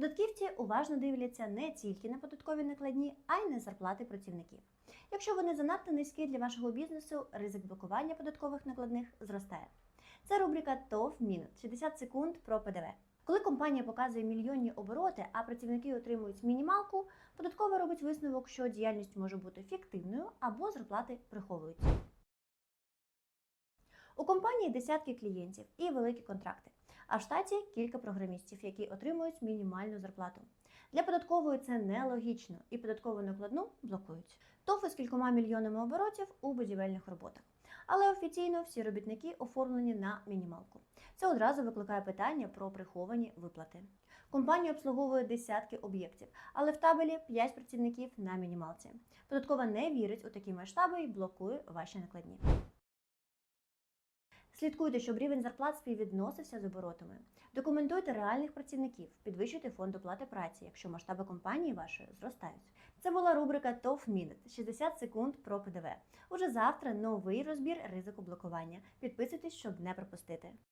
Податківці уважно дивляться не тільки на податкові накладні, а й на зарплати працівників. Якщо вони занадто низькі для вашого бізнесу, ризик блокування податкових накладних зростає. Це рубрика ТОВ Мінут 60 секунд про ПДВ. Коли компанія показує мільйонні обороти, а працівники отримують мінімалку, податкова робить висновок, що діяльність може бути фіктивною або зарплати приховуються. У компанії десятки клієнтів і великі контракти, а в штаті кілька програмістів, які отримують мінімальну зарплату. Для податкової це нелогічно і податкову накладну блокують. ТОФи з кількома мільйонами оборотів у будівельних роботах. Але офіційно всі робітники оформлені на мінімалку. Це одразу викликає питання про приховані виплати. Компанія обслуговує десятки об'єктів, але в табелі 5 працівників на мінімалці. Податкова не вірить у такі масштаби і блокує ваші накладні. Слідкуйте, щоб рівень зарплат співвідносився з оборотами. Документуйте реальних працівників, підвищуйте фонд оплати праці, якщо масштаби компанії вашої зростають. Це була рубрика ТОВ Мінет 60 секунд про ПДВ. Уже завтра новий розбір ризику блокування. Підписуйтесь, щоб не пропустити.